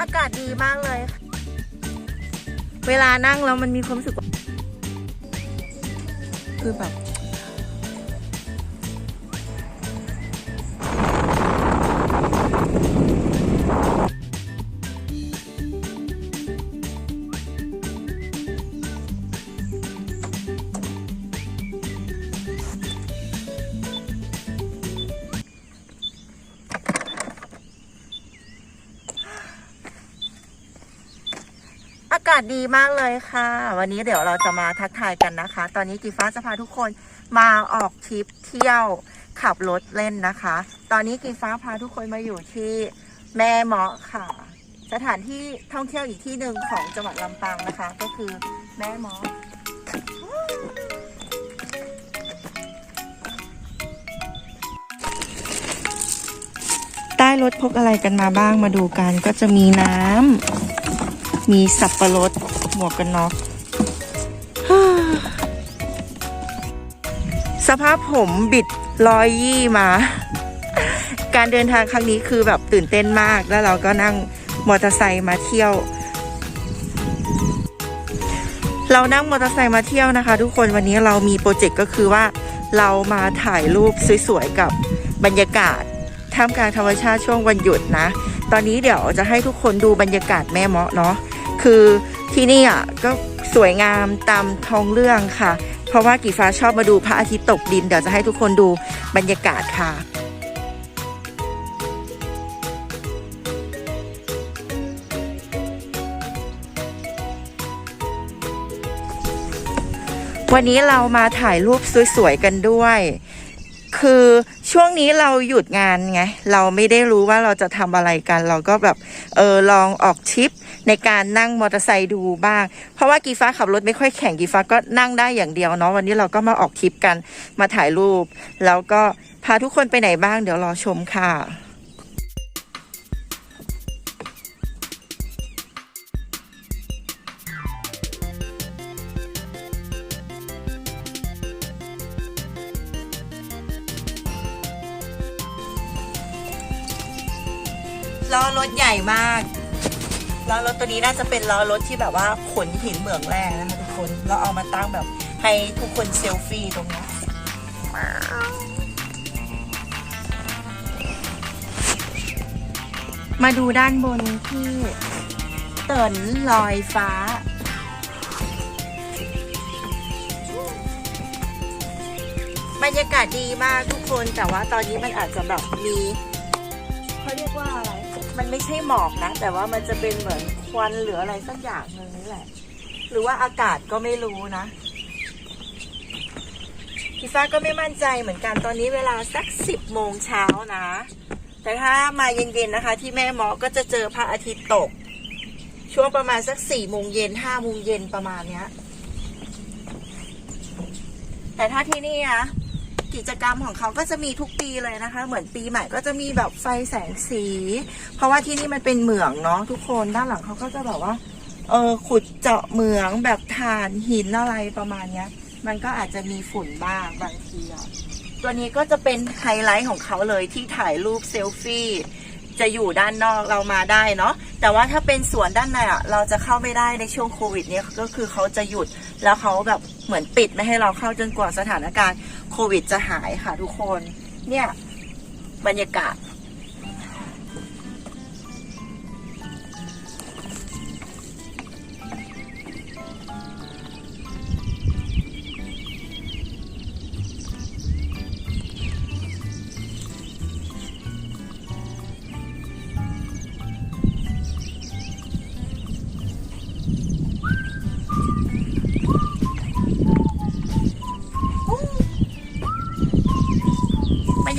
อากาศดีมากเลยค่ะเวลานั่งแล้วมันมีความรู้สึกคือแบบากาศดีมากเลยค่ะ วันนี้เดี๋ยวเราจะมาทักทายกันนะคะ ตอนนี้กีฟ้าจะพาทุกคนมาออกทริปเที่ยวขับรถเล่นนะคะ ตอนนี้กีฟ้าพาทุกคนมาอยู่ที่แม่เมาะค่ะ สถานที่ท่องเที่ยวอีกที่หนึ่งของจังหวัดลำปางนะคะ ก็คือแม่เมาะใต้รถพกอะไรกันมาบ้างมาดูกันก็จะมีน้ำ มีสับปะรดหมวกกันน็อกสภาพผมบิดลอยยี่มา การเดินทางครั้งนี้คือแบบตื่นเต้นมาก แล้วเราก็นั่งมอเตอร์ไซค์มาเที่ยว เรานั่งมอเตอร์ไซค์มาเที่ยวนะคะ ทุกคนวันนี้เรามีโปรเจกต์ก็คือว่าเรามาถ่ายรูปสวยๆกับบรรยากาศท่ามกลางธรรมชาติช่วงวันหยุดนะ ตอนนี้เดี๋ยวจะให้ทุกคนดูบรรยากาศแม่เมาะเนาะ คือที่นี่อะก็สวยงามตามท้องเรื่องค่ะ เพราะว่ากีฟ้าชอบมาดูพระอาทิตย์ตกดิน เดี๋ยวจะให้ทุกคนดูบรรยากาศค่ะวันนี้เรามาถ่ายรูปสวยๆกันด้วย คือช่วงนี้เราหยุดงานไง เราไม่ได้รู้ว่าเราจะทำอะไรกัน เราก็แบบเออลองออกทริปในการนั่งมอเตอร์ไซค์ดูบ้าง เพราะว่ากีฟ้าขับรถไม่ค่อยแข่งกีฟ้าก็นั่งได้อย่างเดียวเนาะวันนี้เราก็มาออกทริปกันมาถ่ายรูป แล้วก็พาทุกคนไปไหนบ้างเดี๋ยวรอชมค่ะ ล้อรถใหญ่มากล้อรถตัวนี้น่าจะเป็นล้อรถที่แบบว่าขนหินเหมืองแร่นะคะทุกคนเราเอามาตั้งแบบให้ทุกคนเซลฟี่ตรงนี้มาดูด้านบนที่เตินลอยฟ้า บรรยากาศดีมากทุกคนแต่ว่าตอนนี้มันอาจจะแบบมีเขาเรียกว่าอะไร มันไม่ใช่หมอกนะ แต่ว่ามันจะเป็นเหมือนควันหรืออะไรสักอย่างหนึ่งนี่แหละ หรือว่าอากาศก็ไม่รู้นะพี่ฟ้าก็ไม่มั่นใจเหมือนกันตอนนี้เวลาสักสิบโมงเช้านะ แต่ถ้ามาเย็นๆนะคะ ที่แม่หมอก็จะเจอพระอาทิตย์ตก ช่วงประมาณสักสี่โมงเย็นห้าโมงเย็นประมาณเนี้ย แต่ถ้าที่นี่อะ กิจกรรมของเขาก็จะมีทุกปีเลยนะคะ เหมือนปีใหม่ก็จะมีแบบไฟแสงสี เพราะว่าที่นี่มันเป็นเหมืองเนาะทุกคนด้านหลังเขาก็จะแบบว่าเออขุดเจาะเหมืองแบบถ่านหินอะไรประมาณเนี้ย มันก็อาจจะมีฝุ่นบ้างบางทีอะตัวนี้ก็จะเป็นไฮไลท์ของเขาเลยที่ถ่ายรูปเซลฟี่ จะอยู่ด้านนอกเรามาได้เนาะแต่ว่าถ้าเป็นสวนด้านในอะเราจะเข้าไม่ได้ในช่วงโควิดเนี่ยก็คือเขาจะหยุดแล้วเขาแบบเหมือนปิดไม่ให้เราเข้าจนกว่าสถานการณ์โควิดจะหายค่ะทุกคนเนี่ยบรรยากาศ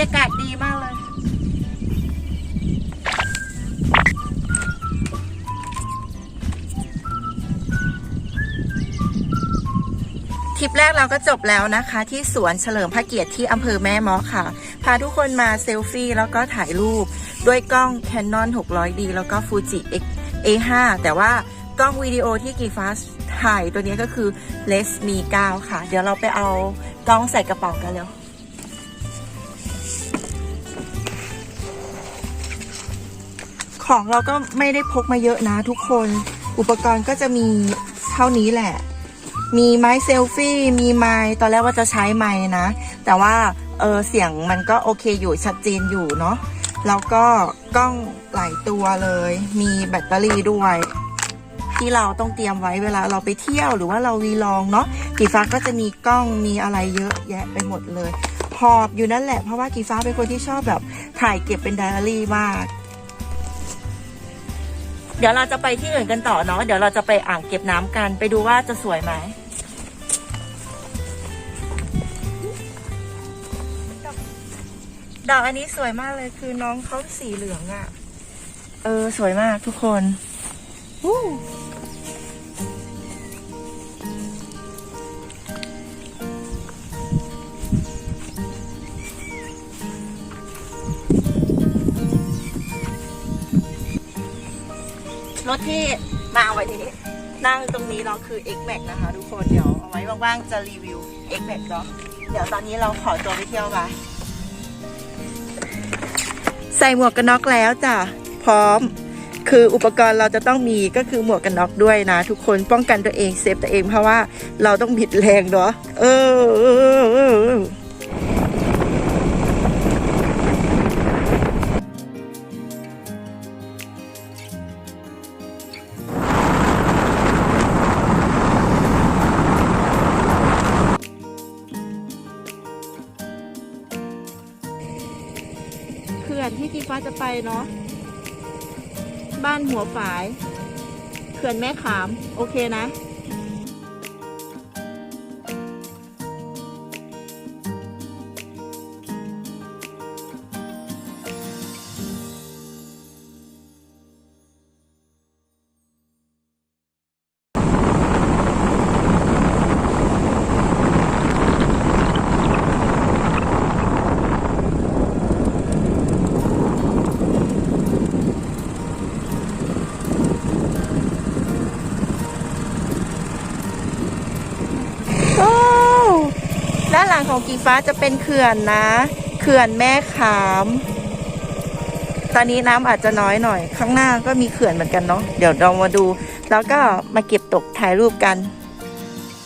ยากาศดีมากเลย ทริปแรกเราก็จบแล้วนะคะ ที่สวนเฉลิมพระเกียรติที่อำเภอแม่มาะค่ะ พาทุกคนมาเซลฟี่แล้วก็ถ่ายรูป ด้วยกล้อง Canon 600D แล้วก็ Fuji X A5 แต่ว่ากล้องวิดีโอที่กีฟ้าถ่ายตัวนี้ก็คือ Les Mi 9ค่ะ เดี๋ยวเราไปเอากล้องใส่กระเป๋ากันเร็ว ของเราก็ไม่ได้พกมาเยอะนะทุกคน อุปกรณ์ก็จะมีเท่านี้แหละ มีไม้เซลฟี่ มีไม้ตอนแรกว่าจะใช้ไม้นะ แต่ว่าเออเสียงมันก็โอเคอยู่ชัดเจนอยู่เนาะ แล้วก็กล้องหลายตัวเลย มีแบตเตอรี่ด้วย ที่เราต้องเตรียมไว้เวลาเราไปเที่ยวหรือว่าเราวีลองเนาะกีฟ้าก็จะมีกล้องมีอะไรเยอะแยะไปหมดเลยหอบอยู่นั่นแหละเพราะว่ากีฟ้าเป็นคนที่ชอบแบบถ่ายเก็บเป็นไดอารี่มาก เดี๋ยวเราจะไปที่อื่นกันต่อเนาะเดี๋ยวเราจะไปอ่างเก็บน้ำกัน ไปดูว่าจะสวยไหมดอกอันนี้สวยมากเลยคือน้องเขาสีเหลืองอะ่ะ เออ สวยมากทุกคนวู้ รถที่มาไวันนี้นั่งตรงนี้เราคือ X Max นะคะ ทุกคนเดี๋ยวเอาไว้ว่างๆจะรีวิว X Max เนาะเดี๋ยวตอนนี้เราขอตัวไปเที่ยวกันใส่หมวกกันน็อกแล้วจ้ะพร้อม คืออุปกรณ์เราจะต้องมีก็คือหมวกกันน็อกด้วยนะ ทุกคนป้องกันตัวเองเซฟตัวเองเพราะว่าเราต้องบิดแรงเนาะเออ ฝาย เขื่อนแม่ขาม โอเคนะ โอ้ด้านหลังของกีฟ้าจะเป็นเขื่อนนะ เขื่อนแม่ขาม ตอนนี้น้ำอาจจะน้อยหน่อย ข้างหน้าก็มีเขื่อนเหมือนกันเนาะเดี๋ยวเรามาดู แล้วก็มาเก็บตกถ่ายรูปกัน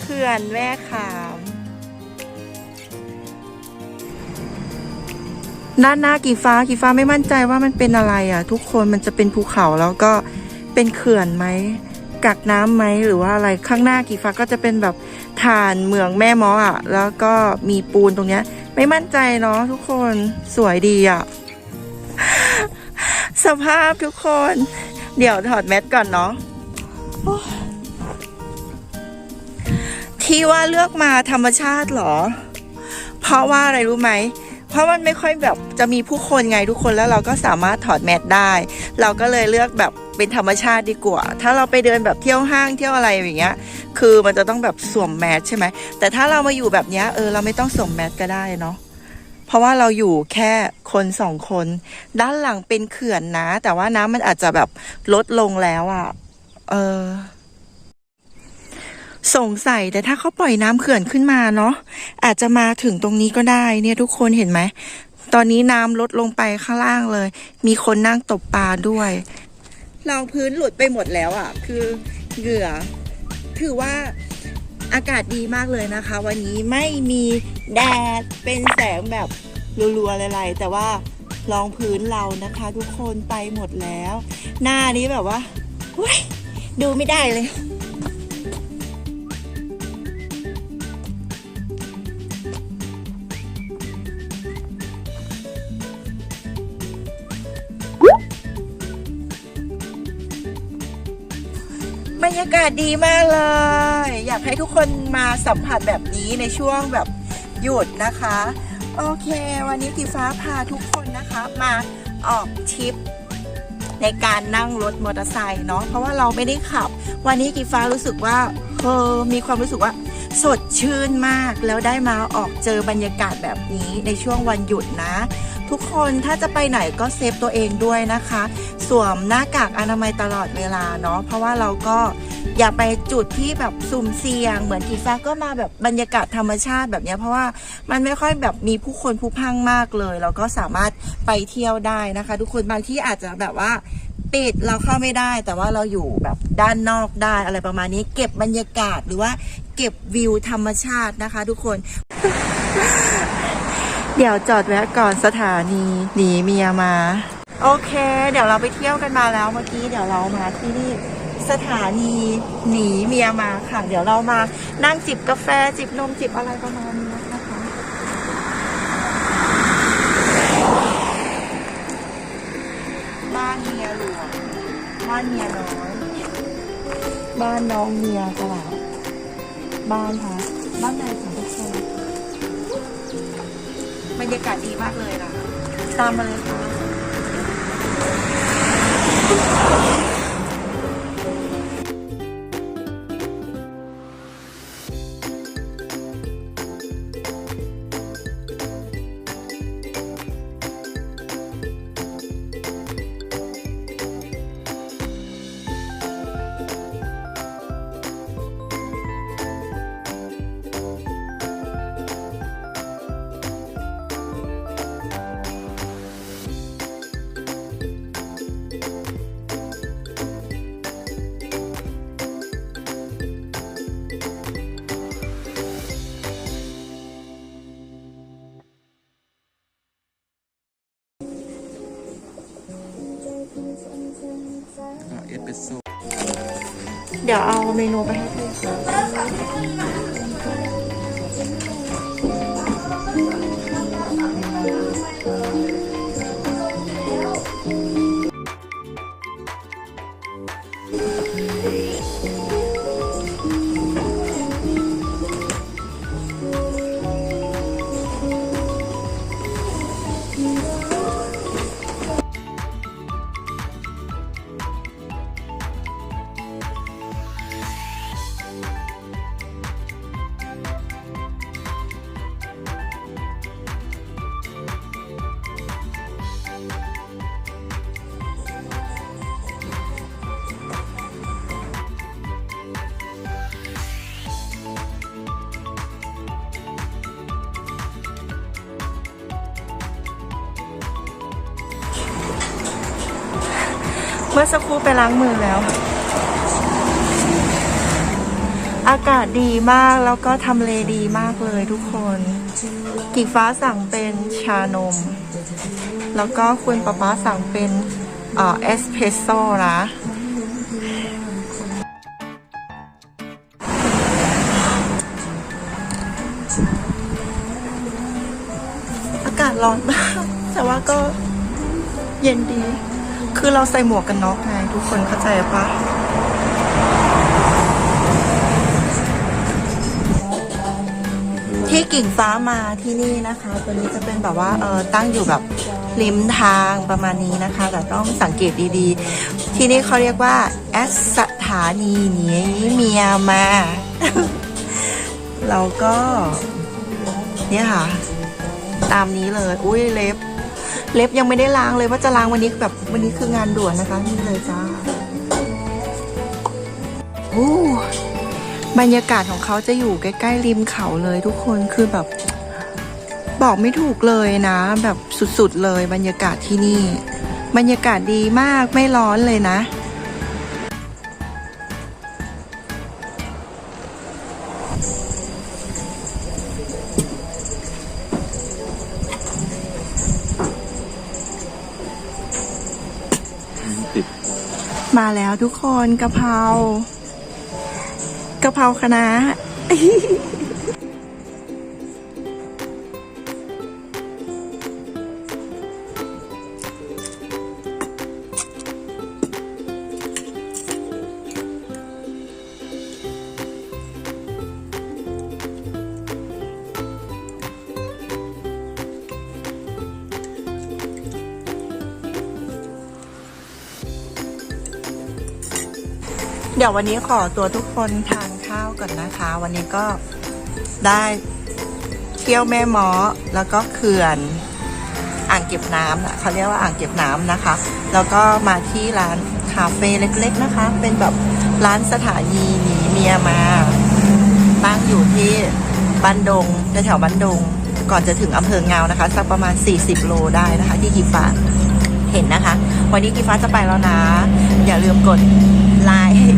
เขื่อนแม่ขาม ด้านหน้ากีฟ้ากีฟ้าไม่มั่นใจว่ามันเป็นอะไรอะ ทุกคนมันจะเป็นภูเขาแล้วก็เป็นเขื่อนไหม กักน้ำไหมหรือว่าอะไรข้างหน้ากีฟ้าก็จะเป็นแบบฐานเหมืองแม่มออะ แล้วก็มีปูนตรงเนี้ย ไม่มั่นใจเนาะทุกคนสวยดีอะ สภาพทุกคน เดี๋ยวถอดแมสก่อนเนาะที่ว่าเลือกมาธรรมชาติเหรอ เพราะว่าอะไรรู้ไหม ราะมันไม่ค่อยแบบจะมีผู้คนไงทุกคนแล้วเราก็สามารถถอดแมสได้ เราก็เลยเลือกแบบเป็นธรรมชาติดีกว่า ถ้าเราไปเดินแบบเที่ยวห้างเที่ยวอะไรอย่างเงี้ย คือมันจะต้องแบบสวมแมสใช่ไหม แต่ถ้าเรามาอยู่แบบเนี้ยเออเราไม่ต้องสวมแมสก็ได้เนาะ เพราะว่าเราอยู่แค่คนสองคน ด้านหลังเป็นเขื่อนนะ แต่ว่าน้ำมันอาจจะแบบลดลงแล้วอะ่ะ เออ สงสัยแต่ถ้าเขาปล่อยน้ำเขื่อนขึ้นมาเนาะอาจจะมาถึงตรงนี้ก็ได้เนี่ยทุกคนเห็นไหม ตอนนี้น้ำลดลงไปข้างล่างเลย มีคนนั่งตบปลาด้วยรองพื้นหลุดไปหมดแล้วอะ่ะ คือเหงื่อถือว่าอากาศดีมากเลยนะคะ วันนี้ไม่มีแดดเป็นแสงแบบรัวๆอะไรๆแต่ว่ารองพื้นเรานะคะ ทุกคนไปหมดแล้ว หน้านี้แบบว่าดูไม่ได้เลย รรยากาศดีมากเลย อยากให้ทุกคนมาสัมผัสแบบนี้ในช่วงแบบหยุดนะคะ โอเค วันนี้กีฟ้าพาทุกคนนะคะมาออกทริปในการนั่งรถมอเตอร์ไซค์เนาะเพราะว่าเราไม่ได้ขับ วันนี้กีฟ้ารู้สึกว่าเออมีความรู้สึกว่า สดชื่นมากแล้วได้มาออกเจอบรรยากาศแบบนี้ในช่วงวันหยุดนะ ทุกคนถ้าจะไปไหนก็เซฟตัวเองด้วยนะคะ สวมหน้ากากอนามัยตลอดเวลาเนาะเพราะว่าเราก็อย่าไปจุดที่แบบสุ่มเสี่ยง เหมือนกีฟ้าก็มาแบบบรรยากาศธรรมชาติแบบนี้เพราะว่ามันไม่ค่อยแบบมีผู้คนผู้พังมากเลยเราก็สามารถไปเที่ยวได้นะคะ ทุกคนบางที่อาจจะแบบว่าปิดเราเข้าไม่ได้แต่ว่าเราอยู่แบบด้านนอกได้อะไรประมาณนี้ เก็บบรรยากาศหรือว่าเก็บวิวธรรมชาตินะคะ ทุกคน เดี๋ยวจอดแวะก่อนสถานีหนีเมียมา โอเค เดี๋ยวเราไปเที่ยวกันมาแล้วเมื่อกี้เดี๋ยวเรามาที่นี่สถานีหนีเมียมาค่ะ เดี๋ยวเรามานั่งจิบกาแฟจิบนมจิบอะไรประมาณนี้นะคะ บ้านเมียหลวงบ้านเมียน้อยบ้านน้องเมียตลาดบ้านค่ะบ้านในคม บรรยากาศดีมากเลยล่ะ ตามมาเลยค่ะ เดี๋ยวเอาเมนูไปให้พี่ค่ะ มื่อสักครู่ไปล้างมือแล้ว อากาศดีมากแล้วก็ทำเลดีมากเลยทุกคนกิ่งฟ้าสั่งเป็นชานม แล้วก็คุณป๊าป๊าสั่งเป็นเอสเพรสโซ่นะอากาศร้อนมาก แต่ว่าก็เย็นดี คือเราใส่หมวกกันน็อกไงทุกคนเข้าใจปะที่กิ่งฟ้ามาที่นี่นะคะ ตัวนี้จะเป็นแบบว่าเออตั้งอยู่แบบริมทางประมาณนี้นะคะ แต่ต้องสังเกตดีๆ ที่นี่เขาเรียกว่าแอสสถานีหนีเมียมาเราก็ เนี่ยค่ะ ตามนี้เลย อุ้ยเล็บ เล็บยังไม่ได้ล้างเลยว่าจะล้างวันนี้แบบวันนี้คืองานด่วนนะคะนี่เลยจ้าโอ้บรรยากาศของเขาจะอยู่ใกล้ๆริมเขาเลยทุกคนคือแบบ บอกไม่ถูกเลยนะ แบบสุดๆเลยบรรยากาศที่นี่ บรรยากาศดีมากไม่ร้อนเลยนะ มาแล้วทุกคนกะเพรากะเพราคณะน้า เดี๋ยววันนี้ขอตัวทุกคนทานข้าวก่อนนะคะ วันนี้ก็ได้เที่ยวแม่หมอแล้วก็เขื่อนอ่างเก็บน้ำนะเขาเรียกว่าอ่างเก็บน้ำนะคะ แล้วก็มาที่ร้านคาเฟ่เล็กๆนะคะ เป็นแบบร้านสถานีหนีเมียมาตั้งอยู่ที่บ้านดงแถวบ้านดง ก่อนจะถึงอำเภอเงานะคะ สักประมาณ 40 โลได้นะคะ ที่กีฟ้าเห็นนะคะ วันนี้กีฟ้าจะไปแล้วนะ อย่าลืมกดไลค์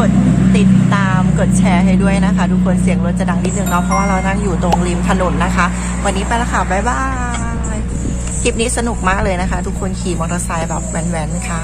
กดติดตามกดแชร์ให้ด้วยนะคะ ทุกคนเสียงรถจะดังนิดนึงเนาะเพราะว่าเรานั่งอยู่ตรงริมถนนนะคะ วันนี้ไปและค่ะบ๊ายบายคลิปนี้สนุกมากเลยนะคะ ทุกคนขี่มอเตอร์ไซค์แบบแว้นๆค่ะ